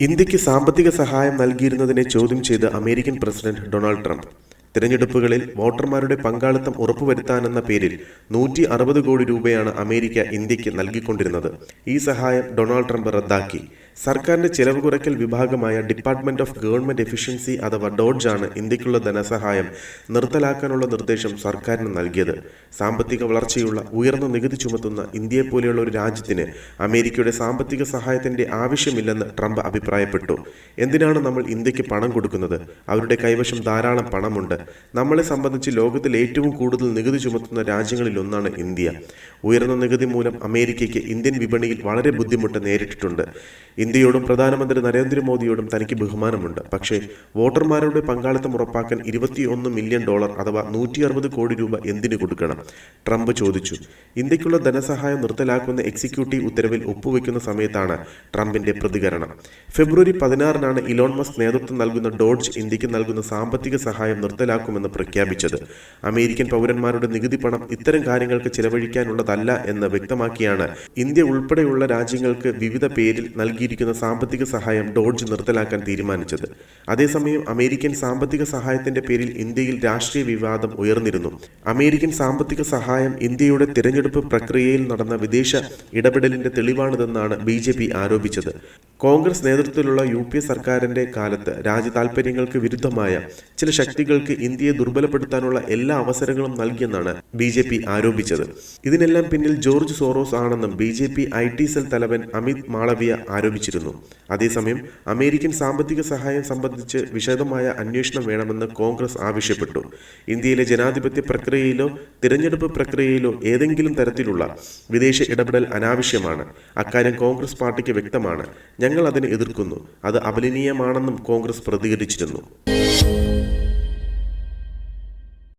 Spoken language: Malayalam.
ഇന്ത്യയ്ക്ക് സാമ്പത്തിക സഹായം നൽകിയിരുന്നതിനെ ചോദ്യം ചെയ്ത് അമേരിക്കൻ പ്രസിഡന്റ് ഡൊണാൾഡ് ട്രംപ് തിരഞ്ഞെടുപ്പുകളിൽ വോട്ടർമാരുടെ പങ്കാളിത്തം ഉറപ്പുവരുത്താനെന്ന പേരിൽ നൂറ്റി അറുപത് കോടി രൂപയാണ് അമേരിക്ക ഇന്ത്യയ്ക്ക് നൽകിക്കൊണ്ടിരുന്നത്. ഈ സഹായം ഡൊണാൾഡ് ട്രംപ് റദ്ദാക്കി. സർക്കാരിന്റെ ചെലവ് കുറയ്ക്കൽ വിഭാഗമായ ഡിപ്പാർട്ട്മെന്റ് ഓഫ് ഗവൺമെന്റ് എഫിഷ്യൻസി അഥവാ ഡോഡ്ജ് ആണ് ഇന്ത്യക്കുള്ള ധനസഹായം നിർത്തലാക്കാനുള്ള നിർദ്ദേശം സർക്കാരിന് നൽകിയത്. സാമ്പത്തിക വളർച്ചയുള്ള ഉയർന്ന നികുതി ചുമത്തുന്ന ഇന്ത്യയെ പോലെയുള്ള ഒരു രാജ്യത്തിന് അമേരിക്കയുടെ സാമ്പത്തിക സഹായത്തിന്റെ ആവശ്യമില്ലെന്ന് ട്രംപ് അഭിപ്രായപ്പെട്ടു. എന്തിനാണ് നമ്മൾ ഇന്ത്യയ്ക്ക് പണം കൊടുക്കുന്നത്? അവരുടെ കൈവശം ധാരാളം പണമുണ്ട്. നമ്മളെ സംബന്ധിച്ച് ലോകത്തിൽ ഏറ്റവും കൂടുതൽ നികുതി ചുമത്തുന്ന രാജ്യങ്ങളിൽ ഒന്നാണ് ഇന്ത്യ. ഉയർന്ന നികുതി മൂലം അമേരിക്കയ്ക്ക് ഇന്ത്യൻ വിപണിയിൽ വളരെ ബുദ്ധിമുട്ട് നേരിട്ടിട്ടുണ്ട്. ഇന്ത്യയോടും പ്രധാനമന്ത്രി നരേന്ദ്രമോദിയോടും തനിക്ക് ബഹുമാനമുണ്ട്. പക്ഷേ വോട്ടർമാരുടെ പങ്കാളിത്തം ഉറപ്പാക്കാൻ ഇരുപത്തിയൊന്ന് മില്യൺ ഡോളർ അഥവാ നൂറ്റി അറുപത് കോടി രൂപ എന്തിനു കൊടുക്കണം? ട്രംപ് ചോദിച്ചു. ഇന്ത്യക്കുള്ള ധനസഹായം നിർത്തലാക്കുന്ന എക്സിക്യൂട്ടീവ് ഉത്തരവിൽ ഒപ്പുവെക്കുന്ന സമയത്താണ് ട്രംപിന്റെ പ്രതികരണം. ഫെബ്രുവരി പതിനാറിനാണ് ഇലോൺ മസ്ക് നേതൃത്വം നൽകുന്ന ഡോഡ്ജ് ഇന്ത്യയ്ക്ക് നൽകുന്ന സാമ്പത്തിക സഹായം നിർത്തലാക്കുമെന്ന് പ്രഖ്യാപിച്ചത്. അമേരിക്കൻ പൗരന്മാരുടെ നികുതി പണം ഇത്തരം കാര്യങ്ങൾക്ക് ചിലവഴിക്കാനുള്ളതല്ല എന്ന് വ്യക്തമാക്കിയാണ് ഇന്ത്യ ഉൾപ്പെടെയുള്ള രാജ്യങ്ങൾക്ക് വിവിധ പേരിൽ നൽകിയിരിക്കുന്ന സാമ്പത്തിക സഹായം ഡോഡ്ജ് നിർത്തലാക്കാൻ തീരുമാനിച്ചത്. അതേസമയം അമേരിക്കൻ സാമ്പത്തിക സഹായത്തിന്റെ പേരിൽ ഇന്ത്യയിൽ രാഷ്ട്രീയ വിവാദം ഉയർന്നിരുന്നു. അമേരിക്കൻ സാമ്പത്തിക സഹായം ഇന്ത്യയുടെ തിരഞ്ഞെടുപ്പ് പ്രക്രിയയിൽ നടന്ന വിദേശ ഇടപെടലിന്റെ തെളിവാണിതെന്നാണ് ബി ആരോപിച്ചത്. കോൺഗ്രസ് നേതൃത്വത്തിലുള്ള യു പി എ സർക്കാരിന്റെ കാലത്ത് രാജ്യ വിരുദ്ധമായ ചില ശക്തികൾക്ക് ഇന്ത്യയെ ദുർബലപ്പെടുത്താനുള്ള എല്ലാ അവസരങ്ങളും നൽകിയെന്നാണ് ബി ജെ പി ആരോപിച്ചത്. ഇതിനെല്ലാം പിന്നിൽ ജോർജ് സോറോസ് ആണെന്നും B J P I T cell തലവൻ അമിത് മാളവിയ ആരോപിച്ചിരുന്നു. അതേസമയം അമേരിക്കൻ സാമ്പത്തിക സഹായം സംബന്ധിച്ച് വിശദമായ അന്വേഷണം വേണമെന്ന് കോൺഗ്രസ് ആവശ്യപ്പെട്ടു. ഇന്ത്യയിലെ ജനാധിപത്യ പ്രക്രിയയിലോ തിരഞ്ഞെടുപ്പ് പ്രക്രിയയിലോ ഏതെങ്കിലും തരത്തിലുള്ള വിദേശ ഇടപെടൽ അനാവശ്യമാണ്. അക്കാര്യം കോൺഗ്രസ് പാർട്ടിക്ക് വ്യക്തമാണ്. ഞങ്ങൾ അതിനെ എതിർക്കുന്നു. അത് അപലനീയമാണെന്നും കോൺഗ്രസ് പ്രതികരിച്ചിരുന്നു.